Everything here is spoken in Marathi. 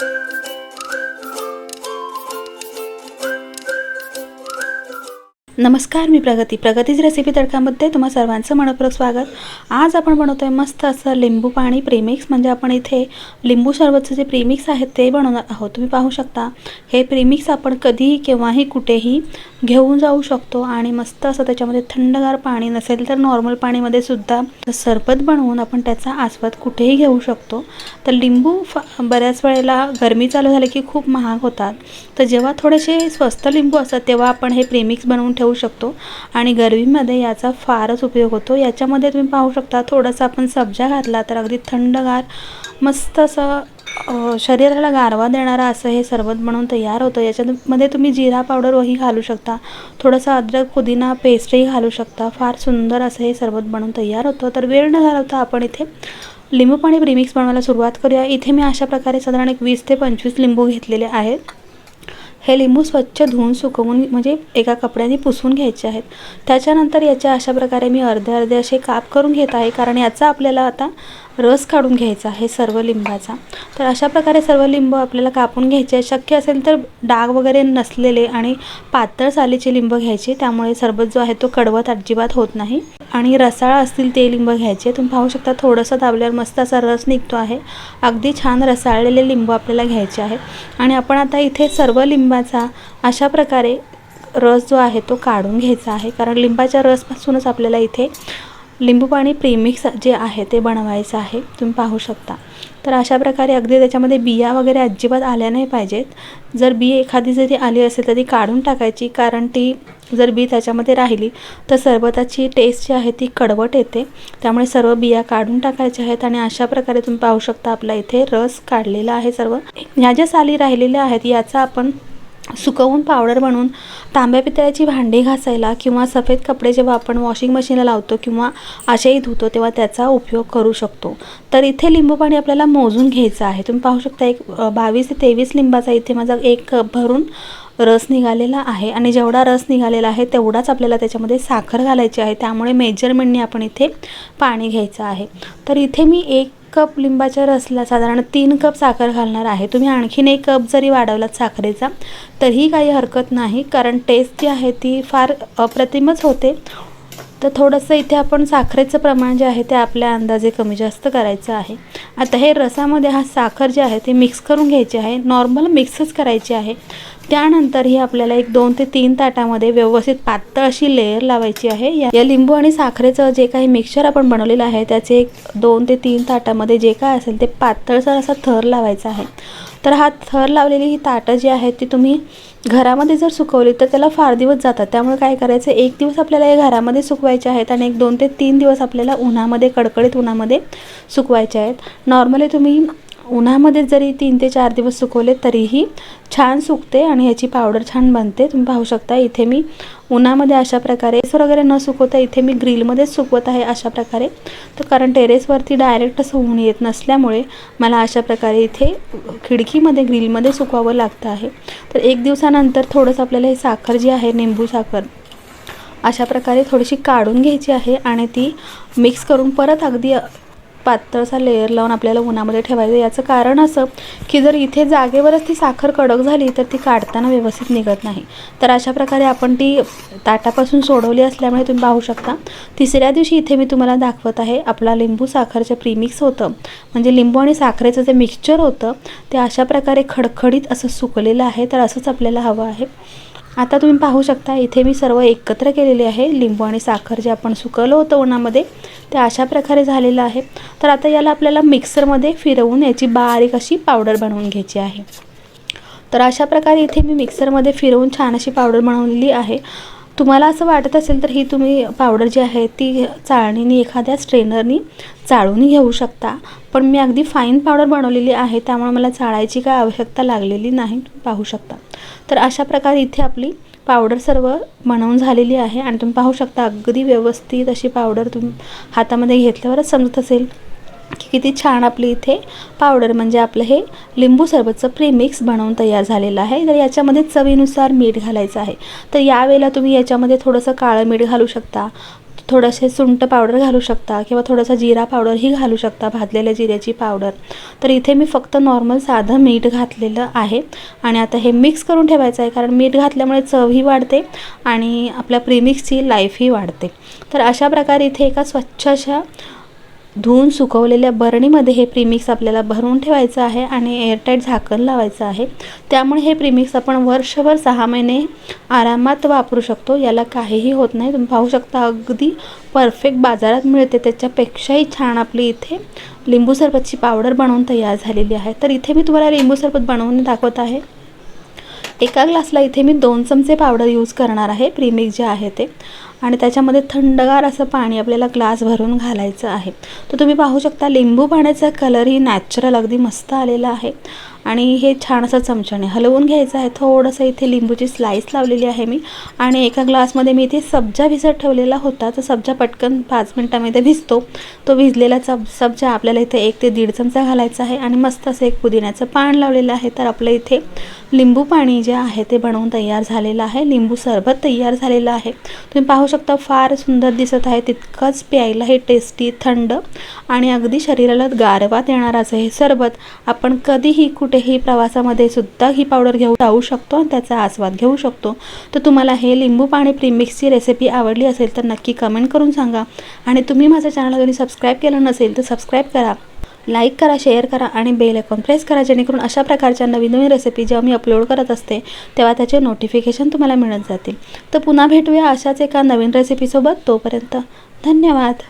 thank you नमस्कार मी प्रगती. प्रगतीच रेसिपी तडकामध्ये तुम्हा सर्वांचं मनपूर्वक स्वागत. आज आपण बनवतो आहे मस्त असं लिंबू पाणी प्रीमिक्स म्हणजे आपण इथे लिंबू सरबतचं जे प्रीमिक्स आहे ते बनवणार आहोत. तुम्ही पाहू शकता हे प्रीमिक्स आपण कधीही केव्हाही कुठेही घेऊन जाऊ शकतो आणि मस्त असं त्याच्यामध्ये थंडगार पाणी नसेल तर नॉर्मल पाणीमध्ये सुद्धा सरबत बनवून आपण त्याचा आस्वाद कुठेही घेऊ शकतो. तर लिंबू फ बऱ्याच वेळेला गरमी चालू झाली की खूप महाग होतात. तर जेव्हा थोडेसे स्वस्त लिंबू असतात तेव्हा आपण हे प्रेमिक्स बनवून ठेवू शकतो. आणि गरमीमध्ये याचा फारच उपयोग होतो. याच्यामध्ये तुम्ही पाहू शकता थोडासा आपण सब्जा घातला तर अगदी थंडगार मस्त असं शरीराला गारवा देणारा असं हे सरबत बनवून तयार होतं. याच्यामध्ये तुम्ही जिरा पावडरही घालू शकता. थोडंसं अद्रक पुदिना पेस्टही घालू शकता. फार सुंदर असं हे सरबत बनवून तयार होतं. तर वेळ न घालवता आपण इथे लिंबू पाणी प्रीमिक्स बनवायला सुरुवात करूया. इथे मी अशा प्रकारे साधारण एक वीस ते पंचवीस लिंबू घेतलेले आहेत. हे लिंबू स्वच्छ धुवून सुकवून म्हणजे एका कपड्याने पुसून घ्यायचे आहेत. त्याच्यानंतर याच्या अशा प्रकारे मी अर्धे अर्धे असे काप करून घेत आहे कारण याचा आपल्याला आता रस काढून घ्यायचा आहे सर्व लिंबाचा. तर अशा प्रकारे सर्व लिंब आपल्याला कापून घ्यायचे आहे शक्य असेल तर डाग वगैरे नसलेले आणि पातळ सालीचे लिंब घ्यायचे त्यामुळे सरबत जो आहे तो कडवत अजिबात होत नाही. आणि रसाळा असतील ते लिंब घ्यायचे. तुम्ही पाहू शकता थोडंसं दाबल्यावर मस्त असा रस निघतो आहे. अगदी छान रसाळलेले लिंबू आपल्याला घ्यायचे आहे आणि आपण आता इथे सर्व लिंबाचा अशा प्रकारे रस जो आहे तो काढून घ्यायचा आहे. कारण लिंबाच्या रसपासूनच आपल्याला इथे लिंबू पाणी प्रीमिक्स जे आहे ते बनवायचं आहे तुम्ही पाहू शकता. तर अशा प्रकारे अगदी त्याच्यामध्ये बिया वगैरे अजिबात आल्या नाही पाहिजेत. जर बी एखादी जरी आली असेल तर ती काढून टाकायची कारण ती जर बी त्याच्यामध्ये राहिली तर सरबताची टेस्ट जी आहे ती कडवट येते. त्यामुळे सर्व बिया काढून टाकायच्या आहेत आणि अशा प्रकारे तुम्ही पाहू शकता आपला इथे रस काढलेला आहे सर्व. ह्या ज्या साली राहिलेल्या आहेत याचा आपण सुकवून पावडर बनवून तांब्या पितळ्याची भांडी घासायला किंवा सफेद कपडे जेव्हा आपण वॉशिंग मशीनला लावतो किंवा असेही धुतो तेव्हा त्याचा उपयोग करू शकतो. तर इथे लिंबू पाणी आपल्याला मोजून घ्यायचं आहे. तुम्ही पाहू शकता एक बावीस ते तेवीस लिंबाचा इथे माझा एक कप भरून रस निघालेला आहे आणि जेवढा रस निघालेला आहे तेवढाच आपल्याला त्याच्यामध्ये साखर घालायची आहे. त्यामुळे मेजरमेंटने आपण इथे पाणी घ्यायचं आहे. तर इथे मी एक कप लिंबाच्या रसला साधारण तीन कप साखर घालणार आहे. तुम्ही आणखीन एक कप जरी वाढवलात साखरेचा तरीही काही हरकत नाही कारण टेस्ट जी आहे ती फार अप्रतिमच होते. तर थोडंसं इथे आपण साखरेचं प्रमाण जे आहे ते आपल्या अंदाजे कमी जास्त करायचं आहे. आता हे रसामध्ये हा साखर जे आहे ते मिक्स करून घ्यायची आहे. नॉर्मल मिक्सच करायची आहे. त्यानंतर ही आपल्याला एक दोन ते तीन ताटामध्ये व्यवस्थित पातळ अशी लेअर लावायची आहे. या या लिंबू आणि साखरेचं जे काही मिक्सचर आपण बनवलेलं आहे त्याचे एक दोन ते तीन ताटामध्ये जे काय असेल ते पातळसर असा थर लावायचा आहे. तर हा थर लावलेली ही ताटं जी आहेत ती तुम्ही घरामध्ये जर सुकवली तर त्याला फार दिवस जातात. त्यामुळे काय करायचं एक दिवस आपल्याला हे घरामध्ये सुकवायचे आहेत आणि एक दोन ते तीन दिवस आपल्याला उन्हामध्ये कडकडीत उन्हामध्ये सुकवायचे आहेत. नॉर्मली तुम्ही उन्हामध्ये जरी तीन ते चार दिवस सुकवले तरीही छान सुकते आणि ह्याची पावडर छान बनते. तुम्ही पाहू शकता इथे मी उन्हामध्ये अशा प्रकारे वगैरे न सुकवता इथे मी ग्रिलमध्येच सुकवत आहे अशा प्रकारे. तर कारण टेरेसवरती डायरेक्ट असं ऊन येत नसल्यामुळे मला अशा प्रकारे इथे खिडकीमध्ये ग्रिलमध्ये सुकवावं लागतं आहे. तर एक दिवसानंतर थोडंसं आपल्याला ही साखर जी आहे निंबू साखर अशा प्रकारे थोडीशी काढून घ्यायची आहे आणि ती मिक्स करून परत अगदी पातळसा लेअर लावून आपल्याला उन्हामध्ये ठेवायचं याचं कारण असं की जर इथे जागेवरच ती साखर कडक झाली तर ती काढताना व्यवस्थित निघत नाही. तर अशा प्रकारे आपण ती ताटापासून सोडवली असल्यामुळे तुम्ही पाहू शकता. तिसऱ्या दिवशी इथे मी तुम्हाला दाखवत आहे आपला लिंबू साखरचं प्रीमिक्स होतं. म्हणजे लिंबू आणि साखरेचं जे मिक्सचर होतं ते अशा प्रकारे खडखडीत असं सुकलेलं आहे. तर असंच आपल्याला हवं आहे. आता तुम्ही पाहू शकता इथे मी सर्व एकत्र केलेले आहे. लिंबू आणि साखर जे आपण सुकवलं होतं उन्हामध्ये ते अशा प्रकारे झालेलं आहे. तर आता याला आपल्याला मिक्सरमध्ये फिरवून याची बारीक अशी पावडर बनवून घ्यायची आहे. तर अशा प्रकारे इथे मी मिक्सरमध्ये फिरवून छान अशी पावडर बनवलेली आहे. तुम्हाला असं वाटत असेल तर ही तुम्ही पावडर जी आहे ती चाळणीने एखाद्या स्ट्रेनरनी चाळूनही घेऊ शकता. पण मी अगदी फाईन पावडर बनवलेली आहे त्यामुळे मला चाळायची काय आवश्यकता लागलेली नाही तुम्ही पाहू शकता. तर अशा प्रकारे इथे आपली पावडर सर्व बनवून झालेली आहे आणि तुम्ही पाहू शकता अगदी व्यवस्थित अशी पावडर तुम्ही हातामध्ये घेतल्यावरच समजत असेल. की किती छान आपली इथे पावडर म्हणजे आपलं हे लिंबू सरबतचं प्रीमिक्स बनवून तयार झालेलं आहे. तर याच्यामध्ये चवीनुसार मीठ घालायचं आहे. तर यावेळेला तुम्ही याच्यामध्ये थोडंसं काळं मीठ घालू शकता थोडंसे सुंट पावडर घालू शकता किंवा थोडासा जिरा पावडरही घालू शकता भाजलेल्या जिऱ्याची पावडर तर इथे मी फक्त नॉर्मल साधं मीठ घातलेलं आहे. आणि आता हे मिक्स करून ठेवायचं आहे कारण मीठ घातल्यामुळे चवही वाढते आणि आपल्या प्रीमिक्सची लाईफही वाढते. तर अशा प्रकारे इथे एका स्वच्छ अशा धुवून सुकवलेल्या बरणीमध्ये हे प्रीमिक्स आपल्याला भरून ठेवायचं आहे आणि एअरटाईट झाकण लावायचं आहे. त्यामुळे हे प्रीमिक्स आपण वर्षभर सहा महिने आरामात वापरू शकतो. याला काहीही होत नाही. तुम्ही पाहू शकता अगदी परफेक्ट बाजारात मिळते. त्याच्यापेक्षाही छान आपली इथे लिंबू सरबतची पावडर बनवून तयार झालेली आहे. तर इथे मी तुम्हाला लिंबू सरबत बनवून दाखवत आहे. एका ग्लासला इथे मी दोन चमचे पावडर यूज करणार आहे. प्रीमिक्स जे आहे ते. आणि त्याच्यामध्ये थंडगार असं पाणी आपल्याला ग्लास भरून घालायचं आहे. तर तुम्ही पाहू शकता लिंबू पाण्याचा कलरही नॅचरल अगदी मस्त आलेला आहे. आणि हे छान असं चमच्याने हलवून घ्यायचं आहे. थोडंसं इथे लिंबूची स्लाईस लावलेली आहे मी. आणि एका ग्लासमध्ये मी इथे सब्जा भिजत ठेवलेला होता. तर सब्जा पटकन पाच मिनटामध्ये भिजतो. तो भिजलेला सब सब्जा आपल्याला इथे एक ते दीड चमचा घालायचा आहे. आणि मस्त असं एक पुदिन्याचं पान लावलेलं आहे. तर आपलं इथे लिंबू पाणी जे आहे ते बनवून तयार झालेलं आहे. लिंबू सरबत तयार झालेलं आहे. तुम्ही पाहू शकता फार सुंदर दिसत आहे. तितकंच प्यायला हे टेस्टी थंड आणि अगदी शरीराला गारवा देणारं असं हे सरबत आपण कधीही कुठेही प्रवासामध्ये सुद्धा ही पावडर घेऊ जाऊ शकतो आणि त्याचा आस्वाद घेऊ शकतो. तर तुम्हाला हे लिंबू पाणी प्रीमिक्सची रेसिपी आवडली असेल तर नक्की कमेंट करून सांगा. आणि तुम्ही माझ्या चॅनलला जरी सबस्क्राईब केलं नसेल तर सबस्क्राईब करा. लाईक करा शेअर करा आणि बेल आयकॉन प्रेस करा जेणेकरून अशा प्रकारच्या नवीन नवीन रेसिपी जेव्हा मी अपलोड करत असते तेव्हा त्याचे नोटिफिकेशन तुम्हाला मिळत जातील. तर पुन्हा भेटूया अशाच एका नवीन रेसिपीसोबत तोपर्यंत धन्यवाद.